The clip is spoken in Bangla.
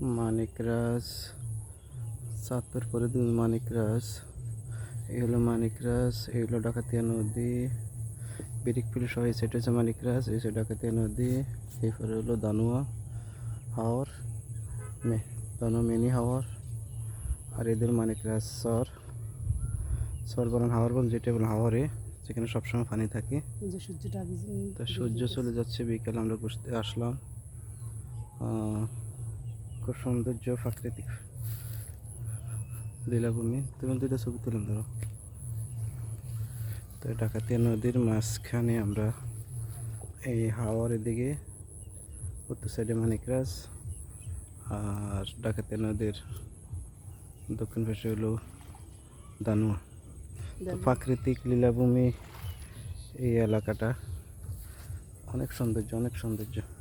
মানিকরাজ চাঁদপুর পরে দুই মানিকরাজ এই হলো মানিকরাজ এই হলো ডাকাতিয়া নদী বিরিকপুর সহ এই সাইড হচ্ছে মানিকরাজ এই সাইড ডাকাতিয়া নদী এরপরে হলো দানুয়া হাওর মে দানুয়া মিনি হাওর আর এদের মানিকরাজ সর। সর বলেন হাওর বলেন যেটা বলেন হাওরে যেখানে সবসময় পানি থাকে। সূর্যটা সূর্য চলে যাচ্ছে বিকেল আমরা আসলাম। সৌন্দর্য প্রাকৃতিক লীলাভূমি। তুমি দুইটা ছবি তুলে ধরো। তো ডাকাতিয়া নদীর মাঝখানে আমরা এই হাওয়ার এদিকে উত্তর সাইডে মানিকরাজ আর ডাকাতিয়া নদীর দক্ষিণ পাশে হলো দানুয়া। তো প্রাকৃতিক লীলাভূমি এই এলাকাটা। অনেক সৌন্দর্য অনেক সৌন্দর্য।